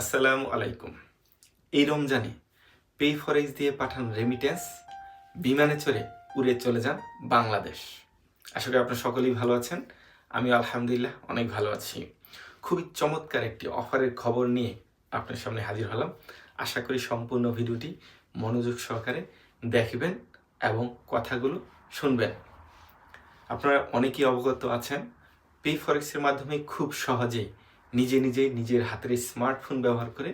আসসালামু আলাইকুম। এই রমজানে পে ফরেক্স দিয়ে পাঠান রেমিটেন্স বিমানে চড়ে উড়ে চলে যান বাংলাদেশ। আশা করি আপনারা সকলেই ভালো আছেন। আমি আলহামদুলিল্লাহ অনেক ভালো আছি। খুবই চমৎকার একটি অফারের খবর নিয়ে আপনার সামনে হাজির হলাম। আশা করি সম্পূর্ণ ভিডিওটি মনোযোগ সহকারে দেখবেন এবং কথাগুলো শুনবেন। আপনারা অনেকেই অবগত আছেন পে ফরেক্সের মাধ্যমে খুব সহজেই নিজে নিজে নিজের হাতের স্মার্টফোন ব্যবহার করে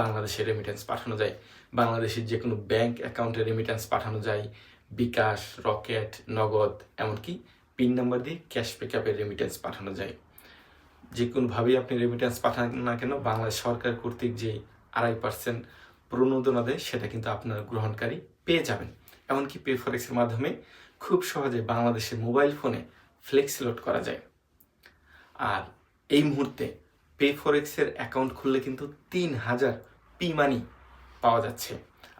বাংলাদেশে রেমিটেন্স পাঠানো যায়। বাংলাদেশের যে কোনো ব্যাংক অ্যাকাউন্টে রেমিটেন্স পাঠানো যায়। বিকাশ, রকেট, নগদ, এমনকি পিন নাম্বার দিয়ে ক্যাশ পিকআপের রেমিটেন্স পাঠানো যায়। যে কোনোভাবেই আপনি রেমিটেন্স পাঠান না কেন, বাংলাদেশ সরকার কর্তৃক যে আড়াই পার্সেন্ট প্রণোদনা দেয়, সেটা কিন্তু আপনার গ্রহণকারী পেয়ে যাবেন। এমনকি পে ফরেক্সের মাধ্যমে খুব সহজে বাংলাদেশের মোবাইল ফোনে ফ্লেক্স লোড করা যায়। আর এই মুহূর্তে পে ফরেক্সের অ্যাকাউন্ট খুললে কিন্তু তিন হাজার পি মানি পাওয়া যাচ্ছে।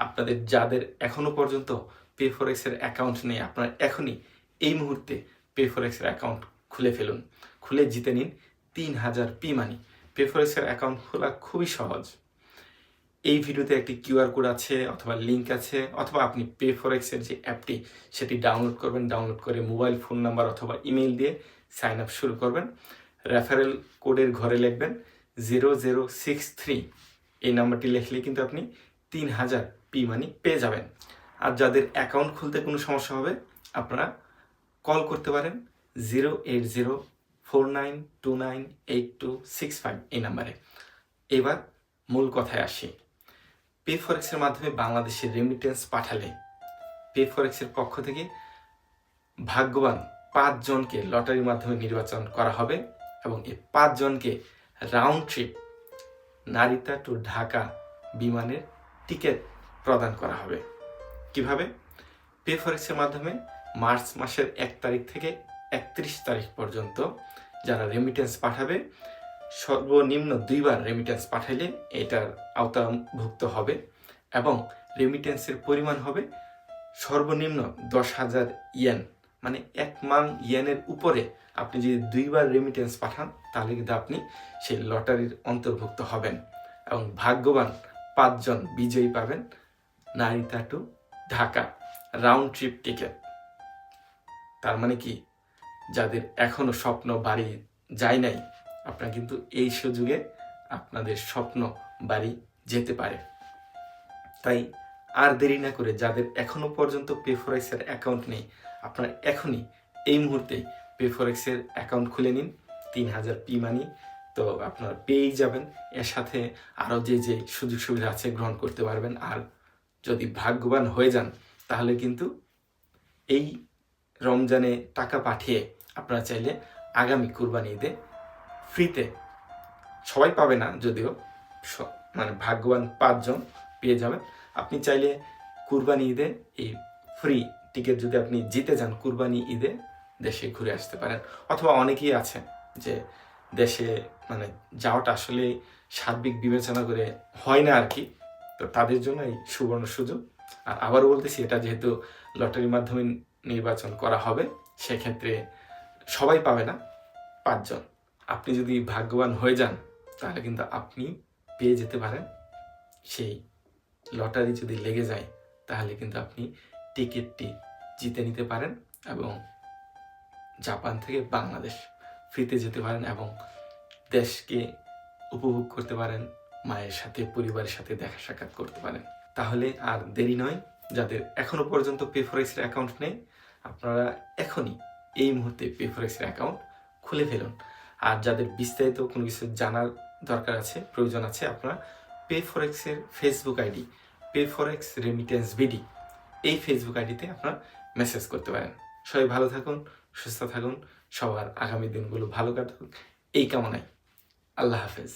আপনাদের যাদের এখনও পর্যন্ত পে ফরেক্সের অ্যাকাউন্ট নেই, আপনারা এখনই এই মুহূর্তে পে ফরেক্সের অ্যাকাউন্ট খুলে ফেলুন। খুলে জিতে নিন তিন হাজার পি মানি পে ফরেক্সের অ্যাকাউন্ট খোলা খুবই সহজ। এই ভিডিওতে একটি কিউআর কোড আছে অথবা লিঙ্ক আছে, অথবা আপনি পে ফরেক্সের যে অ্যাপটি, সেটি ডাউনলোড করবেন। ডাউনলোড করে মোবাইল ফোন নাম্বার অথবা ইমেল দিয়ে সাইন আপ শুরু করবেন। রেফারেল কোডের ঘরে লিখবেন জিরো জিরো সিক্স থ্রি এই নাম্বারটি লিখলে কিন্তু আপনি তিন হাজার পি মানি পেয়ে যাবেন। আর যাদের অ্যাকাউন্ট খুলতে কোনো সমস্যা হবে, আপনারা কল করতে পারেন zero eight zero four nine two nine eight two six five এই নাম্বারে। এবার মূল কথায় আসি। পে ফরেক্সের মাধ্যমে বাংলাদেশের রেমিটেন্স পাঠালে পে ফরেক্সের পক্ষ থেকে ভাগ্যবান পাঁচজনকে লটারির মাধ্যমে নির্বাচন করা হবে। এবং এই পাঁচজনকে round trip Narita to Dhaka বিমানের টিকিট প্রদান করা হবে। কীভাবে? পে ফরেক্সের মাধ্যমে মার্চ মাসের এক তারিখ থেকে একত্রিশ তারিখ পর্যন্ত যারা রেমিটেন্স পাঠাবে, সর্বনিম্ন দুইবার রেমিটেন্স পাঠাইলে এটার আওতাভুক্ত হবে এবং রেমিটেন্সের পরিমাণ হবে সর্বনিম্ন দশ হাজার ইয়েন মানে এক মান ইয়েনের উপরে আপনি যদি দুইবার রেমিটেন্স পাঠান, তাহলে কিন্তু আপনি সেই লটারির অন্তর্ভুক্ত হবেন এবং ভাগ্যবান পাঁচজন বিজয়ী পাবেন Narita to Dhaka round trip ticket তার মানে কি? যাদের এখনও স্বপ্ন বাড়ি যায় নাই, আপনারা কিন্তু এই সুযোগে আপনাদের স্বপ্ন বাড়ি যেতে পারে। তাই আর দেরি না করে যাদের এখনও পর্যন্ত পে ফরেক্সের অ্যাকাউন্ট নেই, আপনারা এখনই এই মুহূর্তে পে ফরেক্সের অ্যাকাউন্ট খুলে নিন, তিন হাজার পি মানি তো আপনারা পেয়েই যাবেন। এর সাথে আরও যে যে সুযোগ সুবিধা আছে গ্রহণ করতে পারবেন। আর যদি ভাগ্যবান হয়ে যান, তাহলে কিন্তু এই রমজানে টাকা পাঠিয়ে আপনারা চাইলে আগামী কুরবানি ঈদে ফ্রিতে সবাই পাবে না, যদিও মানে ভাগ্যবান পাঁচজন পেয়ে যাবেন। আপনি চাইলে কুরবানি ঈদে এই ফ্রি টিকিট যদি আপনি জিতে যান, কুরবানি ঈদে দেশে ঘুরে আসতে পারেন। অথবা অনেকেই আছে যে দেশে মানে যাওয়াটা আসলে সার্বিক বিবেচনা করে হয় না আর কি তো তাদের জন্য এই সুবর্ণ সুযোগ। আর আবারও বলতেছি, এটা যেহেতু লটারির মাধ্যমে নির্বাচন করা হবে, সেক্ষেত্রে সবাই পাবে না, পাঁচজন। আপনি যদি ভাগ্যবান হয়ে যান, তাহলে কিন্তু আপনি পেয়ে যেতে পারেন সেই লটারি যদি লেগে যায়, তাহলে কিন্তু আপনি টিকিটটি জিতে নিতে পারেন এবং জাপান থেকে বাংলাদেশ ফ্রিতে যেতে পারেন এবং দেশকে উপভোগ করতে পারেন, মায়ের সাথে, পরিবারের সাথে দেখা সাক্ষাৎ করতে পারেন। তাহলে আর দেরি নয়, যাদের এখনও পর্যন্ত পেফরেক্সের অ্যাকাউন্ট নেই, আপনারা এখনই এই মুহূর্তে পেফরেক্সের অ্যাকাউন্ট খুলে ফেলুন। আর যাদের বিস্তারিত কোনো কিছু জানার দরকার আছে, প্রয়োজন আছে, আপনারা pay ফরেক্সের Facebook ID Pay Forex remittance BD এই ফেসবুক আইডিতে আপনারা মেসেজ করতে পারেন। সবাই ভালো থাকুন, সুস্থ থাকুন, সবার আগামী দিনগুলো ভালো কাটুক, এই কামনায়। আল্লাহ হাফেজ।